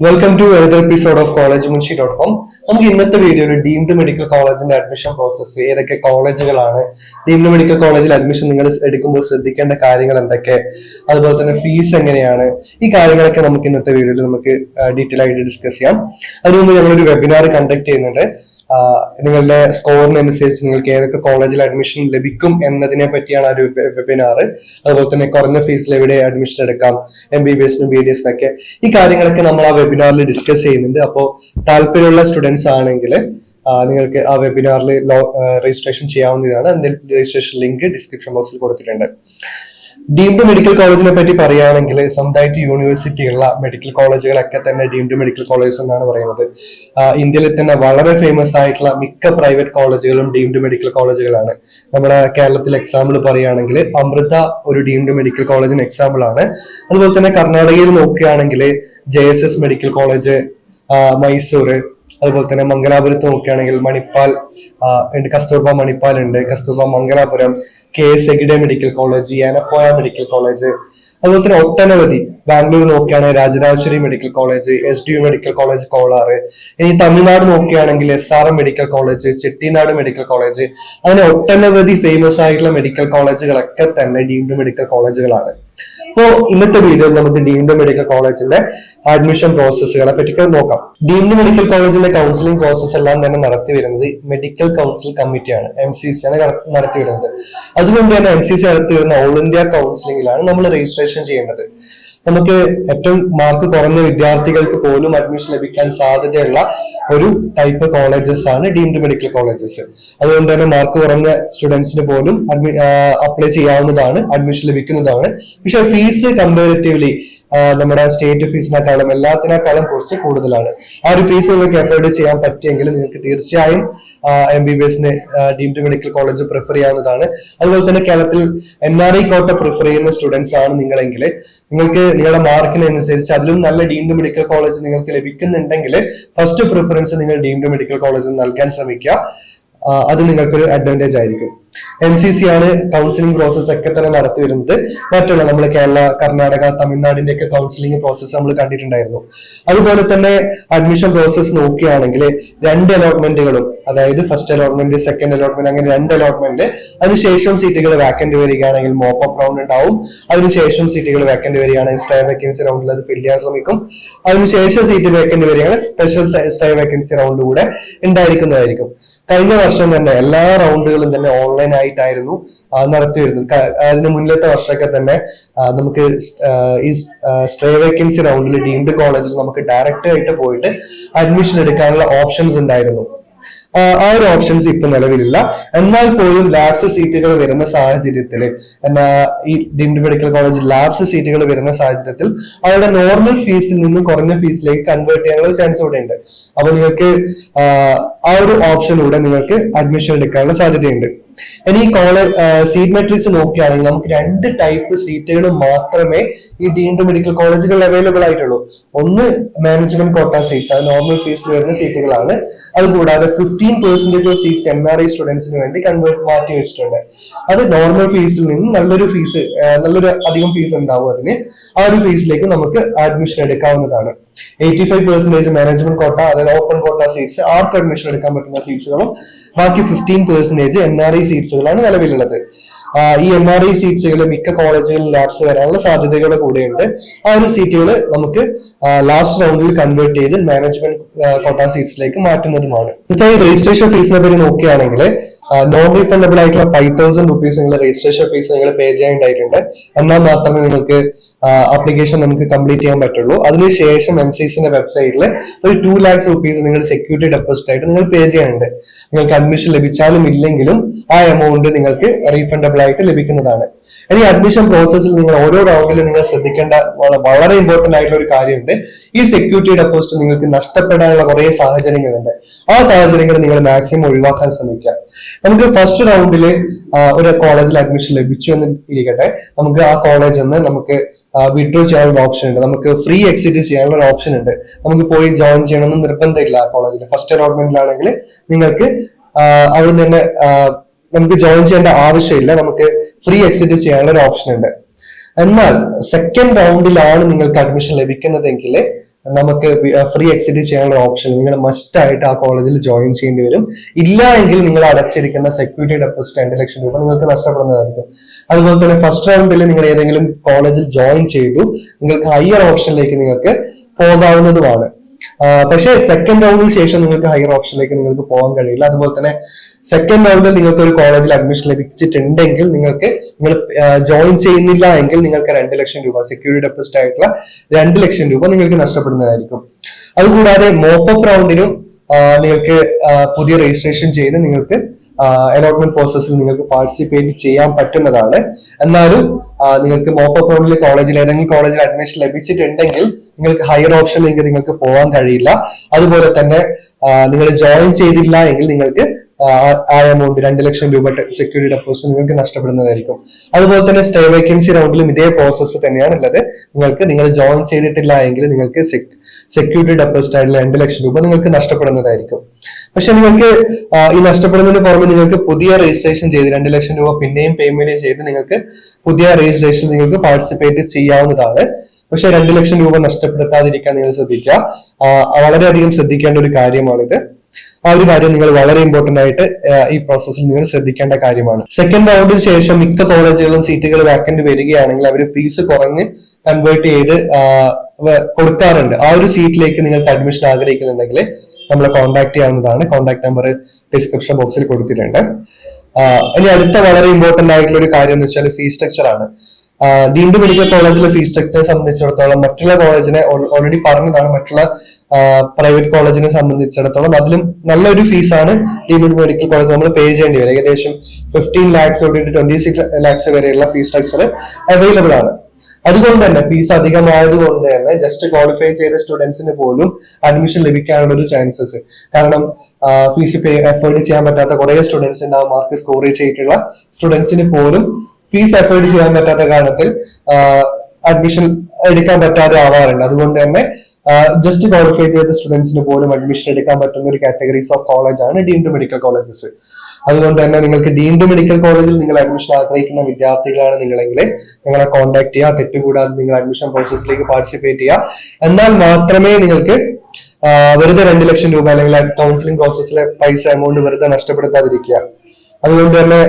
Welcome to another episode of college Munshi dot com നമുക്ക് ഇന്നത്തെ വീഡിയോയിൽ ഡീംഡ് മെഡിക്കൽ കോളേജിന്റെ അഡ്മിഷൻ പ്രോസസ്സ് ഏതൊക്കെ കോളേജുകളാണ് ഡീംഡ് മെഡിക്കൽ കോളേജിൽ അഡ്മിഷൻ നിങ്ങൾ എടുക്കുമ്പോൾ ശ്രദ്ധിക്കേണ്ട കാര്യങ്ങൾ എന്തൊക്കെ? അതുപോലെ തന്നെ ഫീസ് എങ്ങനെയാണ്? ഈ കാര്യങ്ങളൊക്കെ നമുക്ക് ഇന്നത്തെ വീഡിയോയിൽ നമുക്ക് ഡീറ്റെയിൽ ആയിട്ട് ഡിസ്കസ് ചെയ്യാം. അതിനുമുമ്പ് ഞങ്ങളൊരു വെബിനാർ കണ്ടക്ട് ചെയ്യുന്നുണ്ട്. നിങ്ങളുടെ സ്കോറിനനുസരിച്ച് നിങ്ങൾക്ക് ഏതൊക്കെ കോളേജിൽ അഡ്മിഷൻ ലഭിക്കും എന്നതിനെ പറ്റിയാണ് ഒരു വെബിനാർ അതുപോലെ തന്നെ കുറഞ്ഞ ഫീസിൽ എവിടെ അഡ്മിഷൻ എടുക്കാം എം ബി ബി എസിനും ബി ഡി എസിനൊക്കെ ഈ കാര്യങ്ങളൊക്കെ നമ്മൾ ആ വെബിനാറിൽ ഡിസ്കസ് ചെയ്യുന്നുണ്ട്. അപ്പോൾ താല്പര്യമുള്ള സ്റ്റുഡൻസ് ആണെങ്കിൽ നിങ്ങൾക്ക് ആ വെബിനാറിൽ രജിസ്ട്രേഷൻ ചെയ്യാവുന്നതാണ്. അതിന്റെ രജിസ്ട്രേഷൻ ലിങ്ക് ഡിസ്ക്രിപ്ഷൻ ബോക്സിൽ കൊടുത്തിട്ടുണ്ട്. ഡീംഡ് മെഡിക്കൽ കോളേജിനെ പറ്റി പറയുകയാണെങ്കിൽ സ്വന്തമായിട്ട് യൂണിവേഴ്സിറ്റി ഉള്ള മെഡിക്കൽ കോളേജുകളൊക്കെ തന്നെ ഡീംഡ് മെഡിക്കൽ കോളേജസ് എന്നാണ് പറയുന്നത്. ഇന്ത്യയിൽ തന്നെ വളരെ ഫേമസ് ആയിട്ടുള്ള മിക്ക പ്രൈവറ്റ് കോളേജുകളും ഡീംഡ് മെഡിക്കൽ കോളേജുകളാണ് നമ്മുടെ കേരളത്തിൽ എക്സാമ്പിൾ പറയുകയാണെങ്കിൽ അമൃത ഒരു ഡീംഡ് മെഡിക്കൽ കോളേജിന് എക്സാമ്പിൾ ആണ്. അതുപോലെ തന്നെ കർണാടകയിൽ നോക്കുകയാണെങ്കിൽ ജെ മെഡിക്കൽ കോളേജ് മൈസൂർ അതുപോലെ തന്നെ മംഗലാപുരത്ത് നോക്കുകയാണെങ്കിൽ മണിപ്പാൽ ഉണ്ട്. കസ്തൂർബ മണിപ്പാൽ ഉണ്ട്. Kasturba Mangalapuram K S Hegde medical college Yenepoya medical college. അതുപോലെ തന്നെ ഒട്ടനവധി. ബാംഗ്ലൂർ നോക്കുകയാണെങ്കിൽ Rajarajeshwari medical college S D U medical college Kolar ഇനി തമിഴ്നാട് നോക്കുകയാണെങ്കിൽ S R M medical college Chettinad medical college. അങ്ങനെ ഒട്ടനവധി ഫേമസ് ആയിട്ടുള്ള മെഡിക്കൽ കോളേജുകളൊക്കെ തന്നെ ഡീംഡ് മെഡിക്കൽ കോളേജുകളാണ്. അപ്പോ ഇന്നത്തെ വീഡിയോയിൽ നമുക്ക് ഡീംഡ് മെഡിക്കൽ കോളേജിന്റെ അഡ്മിഷൻ പ്രോസസ്സുകളെ പറ്റി നോക്കാം. ഡീംഡ് മെഡിക്കൽ കോളേജിന്റെ കൗൺസിലിംഗ് പ്രോസസ്സ് എല്ലാം തന്നെ നടത്തി വരുന്നത് മെഡിക്കൽ കൗൺസിൽ കമ്മിറ്റിയാണ് എം സി സി ആണ് നടത്തി വരുന്നത്. അതുകൊണ്ട് തന്നെ എം സി സി നടത്തി വരുന്ന ഓൾ ഇന്ത്യ കൗൺസിലിംഗിലാണ് നമ്മൾ രജിസ്ട്രേഷൻ ചെയ്യേണ്ടത്. നമുക്ക് ഏറ്റവും മാർക്ക് കുറഞ്ഞ വിദ്യാർത്ഥികൾക്ക് പോലും അഡ്മിഷൻ ലഭിക്കാൻ സാധ്യതയുള്ള ഒരു ടൈപ്പ് കോളേജസ് ആണ് ഡീംഡ് മെഡിക്കൽ കോളേജസ് അതുകൊണ്ട് തന്നെ മാർക്ക് കുറഞ്ഞ സ്റ്റുഡൻസിന് പോലും അപ്ലൈ ചെയ്യാവുന്നതാണ് അഡ്മിഷൻ ലഭിക്കുന്നതാണ്. പക്ഷെ ഫീസ് കമ്പാരിറ്റീവ്ലി നമ്മുടെ സ്റ്റേറ്റ് ഫീസിനേക്കാളും എല്ലാത്തിനേക്കാളും കുറച്ച് കൂടുതലാണ്. ആ ഒരു ഫീസ് നിങ്ങൾക്ക് എഫേർഡ് ചെയ്യാൻ പറ്റിയെങ്കിൽ നിങ്ങൾക്ക് തീർച്ചയായും എം ബി ബി എസിന് ഡീംഡ് മെഡിക്കൽ കോളേജ് പ്രിഫർ ചെയ്യാവുന്നതാണ്. അതുപോലെ തന്നെ കേരളത്തിൽ N R I quota prefer ചെയ്യുന്ന സ്റ്റുഡൻസ് ആണ് നിങ്ങളെങ്കിൽ നിങ്ങൾക്ക് നിങ്ങളുടെ മാർക്കിനനുസരിച്ച് അതിലും നല്ല ഡീംഡ് മെഡിക്കൽ കോളേജ് നിങ്ങൾക്ക് ലഭിക്കുന്നുണ്ടെങ്കിൽ ഫസ്റ്റ് പ്രിഫറൻസ് നിങ്ങൾ ഡീംഡ് മെഡിക്കൽ കോളേജ് നൽകാൻ ശ്രമിക്കുക. അത് നിങ്ങൾക്കൊരു അഡ്വാന്റേജ് ആയിരിക്കും. എൻ സി സി ആണ് കൗൺസിലിംഗ് പ്രോസസ് ഒക്കെ തന്നെ നടത്തി വരുന്നത്. മറ്റുള്ള നമ്മൾ കേരള കർണാടക തമിഴ്നാടിന്റെ ഒക്കെ കൗൺസിലിംഗ് പ്രോസസ്സ് നമ്മൾ കണ്ടിട്ടുണ്ടായിരുന്നു. അതുപോലെ തന്നെ അഡ്മിഷൻ പ്രോസസ്സ് നോക്കുകയാണെങ്കിൽ രണ്ട് അലോട്ട്മെന്റുകളും അതായത് ഫസ്റ്റ് അലോട്ട്മെന്റ് സെക്കൻഡ് അലോട്ട്മെന്റ് അങ്ങനെ രണ്ട് അലോട്ട്മെന്റ് അതിനുശേഷം സീറ്റുകൾ വാക്കൻഡ് വരികയാണെങ്കിൽ മോപ്പ് അപ്പ് റൗണ്ട് ഉണ്ടാവും. അതിനുശേഷം സീറ്റുകൾ വാക്കൻഡ് വരികയാണെങ്കിൽ സ്റ്റേ വേക്കൻസി റൗണ്ടിൽ അത് ഫില്ല് ചെയ്യാൻ ശ്രമിക്കും. അതിനുശേഷം സീറ്റ് വേക്കൻഡ് വരികയാണെങ്കിൽ സ്പെഷ്യൽ സ്റ്റേ വേക്കൻസി റൗണ്ട് കൂടെ ഉണ്ടായിരിക്കുന്നതായിരിക്കും. കഴിഞ്ഞ വർഷം തന്നെ എല്ലാ റൗണ്ടുകളും തന്നെ ഓൺലൈൻ ആയിട്ടായിരുന്നു നടത്തിയിരുന്നത് അതിന് മുന്നിലത്തെ വർഷമൊക്കെ തന്നെ നമുക്ക് ഈ സ്ട്രേ വേക്കൻസി റൗണ്ടിൽ ഡീംഡ് കോളേജിൽ നമുക്ക് ഡയറക്റ്റ് ആയിട്ട് പോയിട്ട് അഡ്മിഷൻ എടുക്കാനുള്ള ഓപ്ഷൻസ് ഉണ്ടായിരുന്നു. ആ, ഒരു ഓപ്ഷൻസ് ഇപ്പൊ നിലവിലില്ല. എന്നാൽ പോലും ലാബ്സ് സീറ്റുകൾ വരുന്ന സാഹചര്യത്തിൽ എന്നാ ഈ ഡിംഡ് മെഡിക്കൽ കോളേജ് ലാബ്സ് സീറ്റുകൾ വരുന്ന സാഹചര്യത്തിൽ അവരുടെ നോർമൽ ഫീസിൽ നിന്നും കുറഞ്ഞ ഫീസിലേക്ക് കൺവേർട്ട് ചെയ്യാനുള്ള ചാൻസ് ഇവിടെ ഉണ്ട്. അപ്പൊ നിങ്ങൾക്ക് ആ ഒരു ഓപ്ഷനിലൂടെ നിങ്ങൾക്ക് അഡ്മിഷൻ എടുക്കാനുള്ള സാധ്യതയുണ്ട്. ഇനി കോളേജ് സീറ്റ് മെട്രിക്സ് നോക്കുകയാണെങ്കിൽ നമുക്ക് രണ്ട് ടൈപ്പ് സീറ്റുകൾ മാത്രമേ ഈ ഡീംഡ് മെഡിക്കൽ കോളേജുകളിൽ അവൈലബിൾ ആയിട്ടുള്ളൂ. ഒന്ന് മാനേജ്മെന്റ് കോട്ട സീറ്റ്സ് അത് നോർമൽ ഫീസിൽ വരുന്ന സീറ്റുകളാണ് അതുകൂടാതെ fifteen percentage of seats M R I സ്റ്റുഡൻസിന് വേണ്ടി കൺവേർട്ട് മാറ്റി വെച്ചിട്ടുണ്ട്. അത് നോർമൽ ഫീസിൽ നിന്ന് നല്ലൊരു ഫീസ് നല്ലൊരു അധികം ഫീസ് ഉണ്ടാവും അതിന്. ആ ഒരു ഫീസിലേക്ക് നമുക്ക് അഡ്മിഷൻ എടുക്കാവുന്നതാണ്. എയ്റ്റി ഫൈവ് പെർസെന്റേജ് മാനേജ്മെന്റ് കോട്ട അതായത് ഓപ്പൺ കോട്ട സീറ്റ്സ് ആർക്ക് അഡ്മിഷൻ എടുക്കാൻ പറ്റുന്ന സീറ്റ്സുകളും ബാക്കി fifteen percentage N R I സീറ്റ്സുകളാണ് നിലവിലുള്ളത്. ഈ എം ആർ ഐ സീറ്റ്സുകൾ മിക്ക കോളേജുകളിൽ ലാബ്സ് വരാനുള്ള സാധ്യതകൾ കൂടെയുണ്ട്. ആ ഒരു സീറ്റുകൾ നമുക്ക് ലാസ്റ്റ് റൗണ്ടിൽ കൺവേർട്ട് ചെയ്ത് മാനേജ്മെന്റ് കോട്ട സീറ്റ്സിലേക്ക് മാറ്റുന്നതുമാണ്. രജിസ്ട്രേഷൻ ഫീസിനെ പറ്റി നോക്കുകയാണെങ്കിൽ നോൺ റീഫണ്ടബിൾ ആയിട്ടുള്ള ഫൈവ് തൗസൻഡ് റുപ്പീസ് നിങ്ങൾ രജിസ്ട്രേഷൻ ഫീസ് നിങ്ങൾ പേ ചെയ്യേണ്ടതായിട്ടുണ്ട് എന്നാൽ മാത്രമേ നിങ്ങൾക്ക് ആപ്ലിക്കേഷൻ നമുക്ക് കംപ്ലീറ്റ് ചെയ്യാൻ പറ്റുള്ളൂ. അതിനുശേഷം എം സി സിന്റെ വെബ്സൈറ്റിൽ ഒരു ടു ലാക്സ് റുപ്പീസ് നിങ്ങൾ സെക്യൂരിറ്റി ഡെപ്പോസിറ്റ് ആയിട്ട് നിങ്ങൾ പേ ചെയ്യാനുണ്ട് നിങ്ങൾക്ക് അഡ്മിഷൻ ലഭിച്ചാലും ഇല്ലെങ്കിലും ആ എമൗണ്ട് നിങ്ങൾക്ക് റീഫണ്ടബിൾ ആയിട്ട് ലഭിക്കുന്നതാണ്. ഇനി അഡ്മിഷൻ പ്രോസസ്സിൽ നിങ്ങൾ ഓരോ റൗണ്ടിലും നിങ്ങൾ ശ്രദ്ധിക്കേണ്ട വള- വളരെ ഇമ്പോർട്ടന്റ് ആയിട്ടുള്ള ഒരു കാര്യമുണ്ട്. ഈ സെക്യൂരിറ്റി ഡെപ്പോസിറ്റ് നിങ്ങൾക്ക് നഷ്ടപ്പെടാനുള്ള കുറെ സാഹചര്യങ്ങളുണ്ട്. ആ സാഹചര്യങ്ങൾ നിങ്ങൾ മാക്സിമം ഒഴിവാക്കാൻ ശ്രമിക്കുക. നമുക്ക് ഫസ്റ്റ് റൗണ്ടിൽ ഒരു കോളേജിൽ അഡ്മിഷൻ ലഭിച്ചു എന്ന് ഇരിക്കട്ടെ. നമുക്ക് ആ കോളേജിൽ നിന്ന് നമുക്ക് വിഡ്രോ ചെയ്യാനുള്ള ഓപ്ഷൻ ഉണ്ട്. നമുക്ക് ഫ്രീ എക്സിറ്റ് ചെയ്യാനുള്ള ഒരു ഓപ്ഷൻ ഉണ്ട്. നമുക്ക് പോയി ജോയിൻ ചെയ്യണമെന്ന് നിർബന്ധമില്ല കോളേജിൽ ഫസ്റ്റ് അലോട്ട്മെന്റിലാണെങ്കിൽ നിങ്ങൾക്ക് അവിടെ നിന്ന് തന്നെ നമുക്ക് ജോയിൻ ചെയ്യേണ്ട ആവശ്യമില്ല. നമുക്ക് ഫ്രീ എക്സിറ്റ് ചെയ്യാനുള്ള ഒരു ഓപ്ഷൻ ഉണ്ട്. എന്നാൽ സെക്കൻഡ് റൗണ്ടിലാണ് നിങ്ങൾക്ക് അഡ്മിഷൻ ലഭിക്കുന്നതെങ്കിൽ നമുക്ക് ഫ്രീ എക്സിറ്റ് ചെയ്യാനുള്ള ഓപ്ഷൻ നിങ്ങൾ മസ്റ്റ് ആയിട്ട് ആ കോളേജിൽ ജോയിൻ ചെയ്യേണ്ടി വരും. ഇല്ല എങ്കിൽ നിങ്ങൾ അടച്ചിരിക്കുന്ന സെക്യൂരിറ്റി ഡെപ്പോസിറ്റ് രണ്ട് ലക്ഷം രൂപ നിങ്ങൾക്ക് നഷ്ടപ്പെടുന്നതായിരിക്കും. അതുപോലെ തന്നെ ഫസ്റ്റ് റൗണ്ടിൽ നിങ്ങൾ ഏതെങ്കിലും കോളേജിൽ ജോയിൻ ചെയ്തു നിങ്ങൾക്ക് ഹയർ ഓപ്ഷനിലേക്ക് നിങ്ങൾക്ക് പോകാവുന്നതുമാണ്. പക്ഷേ സെക്കൻഡ് റൗണ്ടിന് ശേഷം നിങ്ങൾക്ക് ഹയർ ഓപ്ഷനിലേക്ക് നിങ്ങൾക്ക് പോകാൻ കഴിയില്ല. അതുപോലെ തന്നെ സെക്കൻഡ് റൗണ്ടിൽ നിങ്ങൾക്ക് ഒരു കോളേജിൽ അഡ്മിഷൻ ലഭിച്ചിട്ടുണ്ടെങ്കിൽ നിങ്ങൾക്ക് നിങ്ങൾ ജോയിൻ ചെയ്യുന്നില്ല എങ്കിൽ നിങ്ങൾക്ക് രണ്ട് ലക്ഷം രൂപ സെക്യൂരിറ്റി ഡെപ്പോസിറ്റ് ആയിട്ടുള്ള രണ്ട് ലക്ഷം രൂപ നിങ്ങൾക്ക് നഷ്ടപ്പെടുന്നതായിരിക്കും. അതുകൂടാതെ മോപ്പ് റൗണ്ടിനും നിങ്ങൾക്ക് പുതിയ രജിസ്ട്രേഷൻ ചെയ്ത് നിങ്ങൾക്ക് അലോട്ട്മെന്റ് പ്രോസസ്സിൽ നിങ്ങൾക്ക് പാർട്ടിസിപ്പേറ്റ് ചെയ്യാൻ പറ്റുന്നതാണ്. എന്നാലും നിങ്ങൾക്ക് മോപ്പപ്പ് റൗണ്ടിൽ കോളേജിൽ ഏതെങ്കിലും കോളേജിൽ അഡ്മിഷൻ ലഭിച്ചിട്ടുണ്ടെങ്കിൽ നിങ്ങൾക്ക് ഹയർ ഓപ്ഷനിലേക്ക് നിങ്ങൾക്ക് പോകാൻ കഴിയില്ല. അതുപോലെ തന്നെ നിങ്ങൾ ജോയിൻ ചെയ്തില്ല എങ്കിൽ നിങ്ങൾക്ക് ആ, എമൗണ്ട് രണ്ട് ലക്ഷം രൂപ സെക്യൂരിറ്റി ഡെപ്പോസിറ്റ് നിങ്ങൾക്ക് നഷ്ടപ്പെടുന്നതായിരിക്കും. അതുപോലെ തന്നെ സ്റ്റേ വേക്കൻസി റൗണ്ടിലും ഇതേ പ്രോസസ്സ് തന്നെയാണ് ഉള്ളത്. നിങ്ങൾക്ക് നിങ്ങൾ ജോയിൻ ചെയ്തിട്ടില്ല എങ്കിൽ നിങ്ങൾക്ക് സെക്യൂരിറ്റി ഡെപ്പോസിറ്റ് ആയിട്ടുള്ള രണ്ട് ലക്ഷം രൂപ നിങ്ങൾക്ക് നഷ്ടപ്പെടുന്നതായിരിക്കും. പക്ഷെ നിങ്ങൾക്ക് ഈ നഷ്ടപ്പെടുന്നതിന് പുറമെ നിങ്ങൾക്ക് പുതിയ രജിസ്ട്രേഷൻ ചെയ്ത് രണ്ട് ലക്ഷം രൂപ പിന്നെയും പേയ്മെന്റ് ചെയ്ത് നിങ്ങൾക്ക് പുതിയ രജിസ്ട്രേഷൻ നിങ്ങൾക്ക് പാർട്ടിസിപ്പേറ്റ് ചെയ്യാവുന്നതാണ്. പക്ഷെ രണ്ട് ലക്ഷം രൂപ നഷ്ടപ്പെടുത്താതിരിക്കാൻ നിങ്ങൾ ശ്രദ്ധിക്കുക. വളരെയധികം ശ്രദ്ധിക്കേണ്ട ഒരു കാര്യമാണിത്. ആ ഒരു കാര്യം നിങ്ങൾ വളരെ ഇമ്പോർട്ടന്റ് ആയിട്ട് ഈ പ്രോസസ്സിൽ നിങ്ങൾ ശ്രദ്ധിക്കേണ്ട കാര്യമാണ്. സെക്കൻഡ് റൗണ്ടിന് ശേഷം മിക്ക കോളേജുകളും സീറ്റുകൾ വാക്കന്റ് വരികയാണെങ്കിൽ അവർ ഫീസ് കുറഞ്ഞ് കൺവേർട്ട് ചെയ്ത് കൊടുക്കാറുണ്ട്. ആ ഒരു സീറ്റിലേക്ക് നിങ്ങൾക്ക് അഡ്മിഷൻ ആഗ്രഹിക്കുന്നുണ്ടെങ്കിൽ നമ്മളെ കോൺടാക്ട് ചെയ്യാവുന്നതാണ്. കോൺടാക്ട് നമ്പർ ഡിസ്ക്രിപ്ഷൻ ബോക്സിൽ കൊടുത്തിട്ടുണ്ട്. ഇനി അടുത്ത വളരെ ഇമ്പോർട്ടന്റ് ആയിട്ടുള്ള ഒരു കാര്യം എന്ന് വെച്ചാൽ ഫീസ് സ്ട്രക്ചർ ആണ്. ഡീംഡ് മെഡിക്കൽ കോളേജിലെ ഫീസ് സ്ട്രക്ചറെ സംബന്ധിച്ചിടത്തോളം മറ്റുള്ള കോളേജിനെ ഓൾറെഡി പറഞ്ഞതാണ്. മറ്റുള്ള പ്രൈവറ്റ് കോളേജിനെ സംബന്ധിച്ചിടത്തോളം അതിലും നല്ലൊരു ഫീസാണ് ഡീംഡ് മെഡിക്കൽ കോളേജ് നമ്മൾ പേ ചെയ്യേണ്ടി വരും ഏകദേശം ഫിഫ്റ്റീൻ ലാക്സ് തൊട്ടിട്ട് ട്വന്റി സിക്സ് ലാക്സ് വരെയുള്ള ഫീസ് സ്ട്രക്ചർ അവൈലബിൾ ആണ്. അതുകൊണ്ട് തന്നെ ഫീസ് അധികമായത് കൊണ്ട് തന്നെ ജസ്റ്റ് ക്വാളിഫൈ ചെയ്ത സ്റ്റുഡൻസിന് പോലും അഡ്മിഷൻ ലഭിക്കാനുള്ള ഒരു ചാൻസസ് കാരണം ഫീസ് പേ എഫേർഡ് ചെയ്യാൻ പറ്റാത്ത കുറെ സ്റ്റുഡൻസ് ഉണ്ടാവും മാർക്ക് സ്കോർ ചെയ്തിട്ടുള്ള സ്റ്റുഡൻസിന് പോലും ഫീസ് എഫേർഡ് ചെയ്യാൻ പറ്റാത്ത കാരണത്തിൽ അഡ്മിഷൻ എടുക്കാൻ പറ്റാതെ ആവാറുണ്ട്. അതുകൊണ്ട് തന്നെ ജസ്റ്റ് ക്വാളിഫൈ ചെയ്ത സ്റ്റുഡൻസിന് പോലും അഡ്മിഷൻ എടുക്കാൻ പറ്റുന്ന ഒരു കാറ്റഗറീസ് ഓഫ് കോളേജ് ആണ് ഡീംഡ് മെഡിക്കൽ കോളേജസ് അതുകൊണ്ട് തന്നെ നിങ്ങൾക്ക് ഡീംഡ് മെഡിക്കൽ കോളേജിൽ നിങ്ങൾ അഡ്മിഷൻ ആഗ്രഹിക്കുന്ന വിദ്യാർത്ഥികളാണ് നിങ്ങളെങ്കിൽ നിങ്ങളെ കോൺടാക്ട് ചെയ്യുക. തെറ്റുകൂടാതെ നിങ്ങൾ അഡ്മിഷൻ പ്രോസസ്സിലേക്ക് പാർട്ടിസിപ്പേറ്റ് ചെയ്യുക. എന്നാൽ മാത്രമേ നിങ്ങൾക്ക് വെറുതെ രണ്ട് ലക്ഷം രൂപ അല്ലെങ്കിൽ കൗൺസിലിംഗ് പ്രോസസ്സിലെ പൈസ എമൗണ്ട് വെറുതെ നഷ്ടപ്പെടുത്താതിരിക്കുക. അതുകൊണ്ട് തന്നെ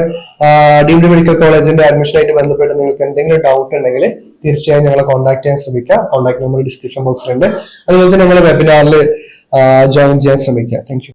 ഡീംഡ് മെഡിക്കൽ കോളേജിന്റെ അഡ്മിഷനായിട്ട് ബന്ധപ്പെട്ട് നിങ്ങൾക്ക് എന്തെങ്കിലും ഡൗട്ട് ഉണ്ടെങ്കിൽ തീർച്ചയായും ഞങ്ങളെ കോൺടാക്ട് ചെയ്യാൻ ശ്രമിക്കുക കോൺടാക്ട് നമ്പർ ഡിസ്ക്രിപ്ഷൻ ബോക്സിലുണ്ട് അതുപോലെ തന്നെ ഞങ്ങളുടെ വെബിനാറിൽ ജോയിൻ ചെയ്യാൻ ശ്രമിക്കുക താങ്ക്